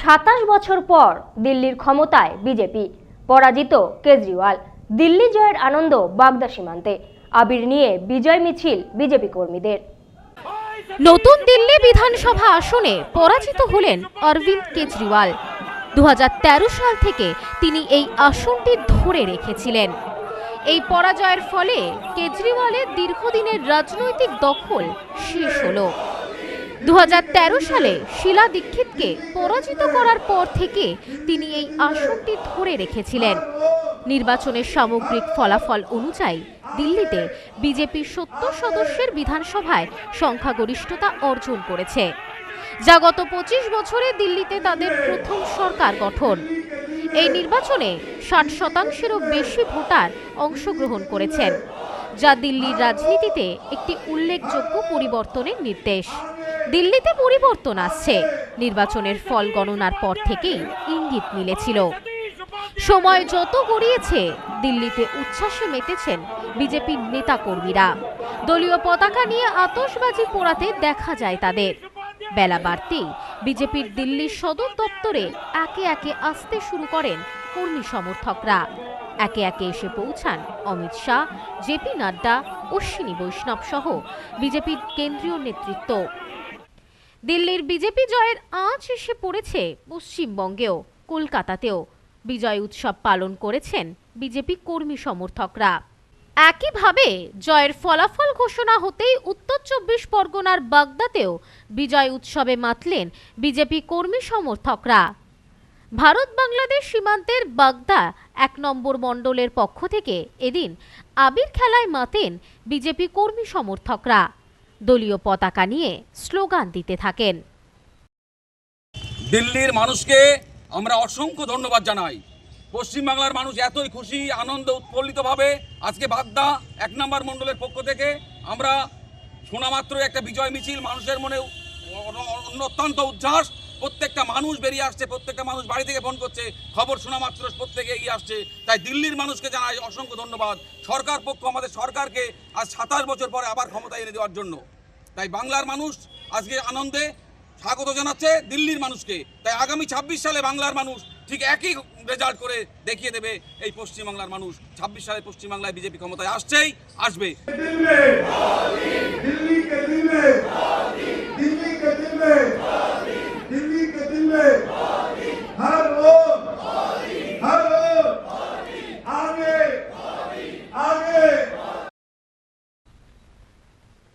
সাতাশ বছর পর দিল্লির ক্ষমতায় বিজেপি, পরাজিত কেজরিওয়াল, দিল্লি জয়ের আনন্দ বাগদা সীমান্তে। আবির নিয়ে বিজয় মিছিল বিজেপি কর্মীদের। নতুন দিল্লি বিধানসভা আসনে পরাজিত হলেন অরবিন্দ কেজরিওয়াল। দু হাজার তেরো সাল থেকে তিনি এই আসনটি ধরে রেখেছিলেন। এই পরাজয়ের ফলে কেজরিওয়ালের দীর্ঘদিনের রাজনৈতিক দখল শেষ হলো। দু হাজার তেরো সালে শিলা দীক্ষিতকে পরাজিত করার পর থেকে তিনি এই আসনটি ধরে রেখেছিলেন। নির্বাচনের সামগ্রিক ফলাফল অনুযায়ী দিল্লিতে বিজেপি সত্তর সদস্যের বিধানসভায় সংখ্যাগরিষ্ঠতা অর্জন করেছে। যা গত পঁচিশ বছরে দিল্লিতে তাদের প্রথম সরকার গঠন। এই নির্বাচনে ষাট শতাংশেরও বেশি ভোটার অংশগ্রহণ করেছেন, যা দিল্লির রাজনীতিতে একটি উল্লেখযোগ্য পরিবর্তনের নির্দেশ। দিল্লিতে পরিবর্তন আসছে। নির্বাচনের ফল গণনার পর থেকেই ইঙ্গিত মিলেছিল। সময় যত গড়িয়েছে, দিল্লিতে উচ্ছ্বাসে মেতেছেন বিজেপির নেতাকর্মীরা। দলীয় পতাকা নিয়ে আতশবাজি পোড়াতে দেখা যায় তাদের। বেলা বাড়তেই বিজেপির দিল্লির সদর দপ্তরে একে একে আসতে শুরু করেন কর্মী সমর্থকরা। একে একে এসে পৌঁছান অমিত শাহ জেপি নাড্ডা, অশ্বিনী বৈষ্ণব সহ বিজেপির কেন্দ্রীয় নেতৃত্ব। দিল্লির বিজেপি জয়ের আঁচ এসে পড়েছে পশ্চিমবঙ্গেও, কলকাতাতেও। বিজয় উৎসব পালন করেছেন বিজেপি কর্মী সমর্থকরা। একইভাবে জয়ের ফলাফল ঘোষণা হতেই উত্তর চব্বিশ পরগনার বাগদাতেও বিজয় উৎসবে মাতলেন বিজেপি কর্মী সমর্থকরা। ভারত বাংলাদেশ সীমান্তের বাগদা এক নম্বর মণ্ডলের পক্ষ থেকে এদিন আবির খেলায় মাতেন বিজেপি কর্মী সমর্থকরা। দলীয় পতাকা নিয়ে স্লোগান দিতে থাকেন। দিল্লির মানুষকে আমরা অসংখ্য ধন্যবাদ জানাই। পশ্চিমবাংলার মানুষ এতই খুশি, আনন্দ উৎফুল্লিতভাবে আজকে বাগদা এক নম্বর মণ্ডলের পক্ষ থেকে আমরা শোনামাত্র একটা বিজয় মিছিল, মানুষের মনে অ- অ- অত্যন্ত উচ্ছ্বাস প্রত্যেকটা মানুষ বেরিয়ে আসছে, প্রত্যেকটা মানুষ বাড়ি থেকে ফোন করছে, খবর শোনা মাত্র প্রত্যেকে এগিয়ে আসছে। তাই দিল্লির মানুষকে জানাই অসংখ্য ধন্যবাদ। সরকার পক্ষ আমাদের সরকারকে আজ সাতাশ বছর পরে আবার ক্ষমতা এনে দেওয়ার জন্য। তাই বাংলার মানুষ আজকে আনন্দে স্বাগত জানাচ্ছে দিল্লির মানুষকে। তাই আগামী ছাব্বিশ সালে বাংলার মানুষ ঠিক একই রেজাল্ট করে দেখিয়ে দেবে এই পশ্চিমবাংলার মানুষ। ছাব্বিশ সালে পশ্চিমবাংলায় বিজেপি ক্ষমতায় আসছেই, আসবে।